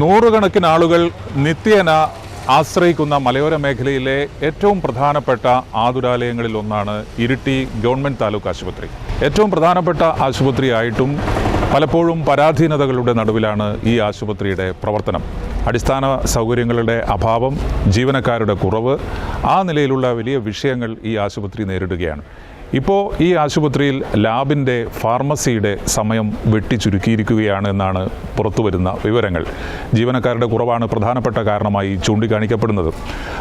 നൂറുകണക്കിന് ആളുകൾ നിത്യേന ആശ്രയിക്കുന്ന മലയോര മേഖലയിലെ ഏറ്റവും പ്രധാനപ്പെട്ട ആതുരാലയങ്ങളിൽ ഒന്നാണ് ഇരിട്ടി ഗവൺമെന്റ് താലൂക്ക് ആശുപത്രി. ഏറ്റവും പ്രധാനപ്പെട്ട ആശുപത്രിയായിട്ടും പലപ്പോഴും പരാധീനതകളുടെ നടുവിലാണ് ഈ ആശുപത്രിയുടെ പ്രവർത്തനം. അടിസ്ഥാന സൗകര്യങ്ങളുടെ അഭാവം ജീവനക്കാരുടെ കുറവ് ആ നിലയിലുള്ള വലിയ വിഷയങ്ങൾ ഈ ആശുപത്രി നേരിടുകയാണ്. ഇപ്പോൾ ഈ ആശുപത്രിയിൽ ലാബിന്റെ ഫാർമസിയുടെ സമയം വെട്ടിച്ചുരുക്കിയിരിക്കുകയാണ് എന്നാണ് പുറത്തുവരുന്ന വിവരങ്ങൾ. ജീവനക്കാരുടെ കുറവാണ് പ്രധാനപ്പെട്ട കാരണമായി ചൂണ്ടിക്കാണിക്കപ്പെടുന്നത്.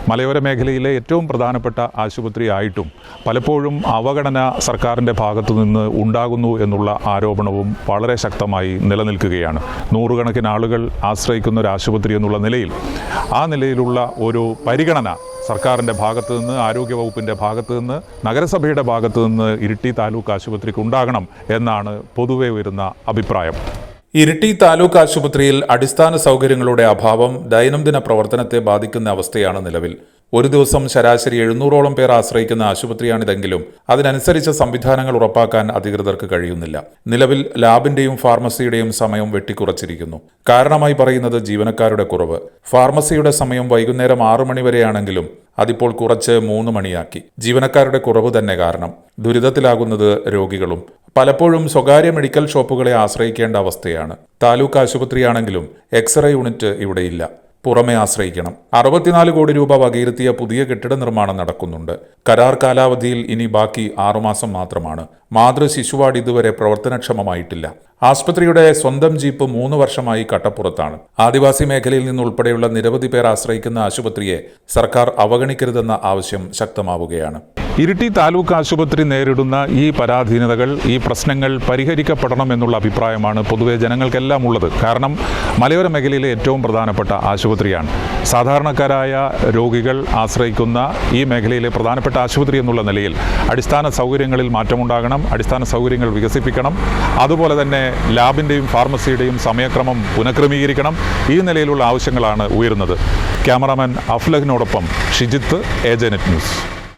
മലയോര മേഖലയിലെ ഏറ്റവും പ്രധാനപ്പെട്ട ആശുപത്രിയായിട്ടും പലപ്പോഴും അവഗണന സർക്കാരിന്റെ ഭാഗത്തു നിന്ന് ഉണ്ടാകുന്നു എന്നുള്ള ആരോപണവും വളരെ ശക്തമായി നിലനിൽക്കുകയാണ്. നൂറുകണക്കിന് ആളുകൾ ആശ്രയിക്കുന്ന ഒരു ആശുപത്രി എന്നുള്ള നിലയിൽ ആ നിലയിലുള്ള ഒരു പരിഗണന സർക്കാരിന്റെ ഭാഗത്തു നിന്ന് ആരോഗ്യവകുപ്പിന്റെ ഭാഗത്തു നിന്ന് നഗരസഭയുടെ ഭാഗത്തു നിന്ന് ഇരിട്ടി താലൂക്ക് ആശുപത്രിക്ക് ഉണ്ടാകണം എന്നാണ് പൊതുവെ വരുന്ന അഭിപ്രായം. ഇരിട്ടി താലൂക്ക് ആശുപത്രിയിൽ അടിസ്ഥാന സൗകര്യങ്ങളുടെ അഭാവം ദൈനംദിന പ്രവർത്തനത്തെ ബാധിക്കുന്ന അവസ്ഥയാണ് നിലവിൽ. ഒരു ദിവസം ശരാശരി എഴുന്നൂറോളം പേർ ആശ്രയിക്കുന്ന ആശുപത്രിയാണിതെങ്കിലും അതിനനുസരിച്ച സംവിധാനങ്ങൾ ഉറപ്പാക്കാൻ അധികൃതർക്ക് കഴിയുന്നില്ല. നിലവിൽ ലാബിന്റെയും ഫാർമസിയുടെയും സമയം വെട്ടിക്കുറച്ചിരിക്കുന്നു. കാരണമായി പറയുന്നത് ജീവനക്കാരുടെ കുറവ്. ഫാർമസിയുടെ സമയം വൈകുന്നേരം ആറു മണിവരെയാണെങ്കിലും അതിപ്പോൾ കുറച്ച് മൂന്ന് മണിയാക്കി. ജീവനക്കാരുടെ കുറവ് തന്നെ കാരണം. ദുരിതത്തിലാകുന്നത് രോഗികളും പലപ്പോഴും സ്വകാര്യ മെഡിക്കൽ ഷോപ്പുകളെ ആശ്രയിക്കേണ്ട അവസ്ഥയാണ്. താലൂക്ക് ആശുപത്രിയാണെങ്കിലും എക്സ്റേ യൂണിറ്റ് ഇവിടെയില്ല. പുറമെ ആശ്രയിക്കണം. അറുപത്തിനാല് കോടി രൂപ വകയിരുത്തിയ പുതിയ കെട്ടിട നിർമ്മാണം നടക്കുന്നുണ്ട്. കരാർ കാലാവധിയിൽ ഇനി ബാക്കി ആറുമാസം മാത്രമാണ്. മാതൃ ശിശുവാർഡ് ഇതുവരെ പ്രവർത്തനക്ഷമമായിട്ടില്ല. ആസ്പത്രിയുടെ സ്വന്തം ജീപ്പ് മൂന്ന് വർഷമായി കട്ടപ്പുറത്താണ്. ആദിവാസി മേഖലയിൽ നിന്നുൾപ്പെടെയുള്ള നിരവധി പേർ ആശ്രയിക്കുന്ന ആശുപത്രിയെ സർക്കാർ അവഗണിക്കരുതെന്ന ആവശ്യം ശക്തമാവുകയാണ്. ഇരിട്ടി താലൂക്ക് ആശുപത്രി നേരിടുന്ന ഈ പരാധീനതകൾ ഈ പ്രശ്നങ്ങൾ പരിഹരിക്കപ്പെടണം എന്നുള്ള അഭിപ്രായമാണ് പൊതുവെ ജനങ്ങൾക്കെല്ലാം ഉള്ളത്. കാരണം മലയോര മേഖലയിലെ ഏറ്റവും പ്രധാനപ്പെട്ട ആശുപത്രിയാണ്. സാധാരണക്കാരായ രോഗികൾ ആശ്രയിക്കുന്ന ഈ മേഖലയിലെ പ്രധാനപ്പെട്ട ആശുപത്രി എന്നുള്ള നിലയിൽ അടിസ്ഥാന സൗകര്യങ്ങളിൽ മാറ്റമുണ്ടാകണം അടിസ്ഥാന സൗകര്യങ്ങൾ വികസിപ്പിക്കണം. അതുപോലെ തന്നെ ലാബിന്റെയും ഫാർമസിയുടെയും സമയക്രമം പുനഃക്രമീകരിക്കണം. ഈ നിലയിലുള്ള ആവശ്യങ്ങളാണ് ഉയരുന്നത്. Cameraman അഫ്ലഹിനോടൊപ്പം Shijith Asianet news.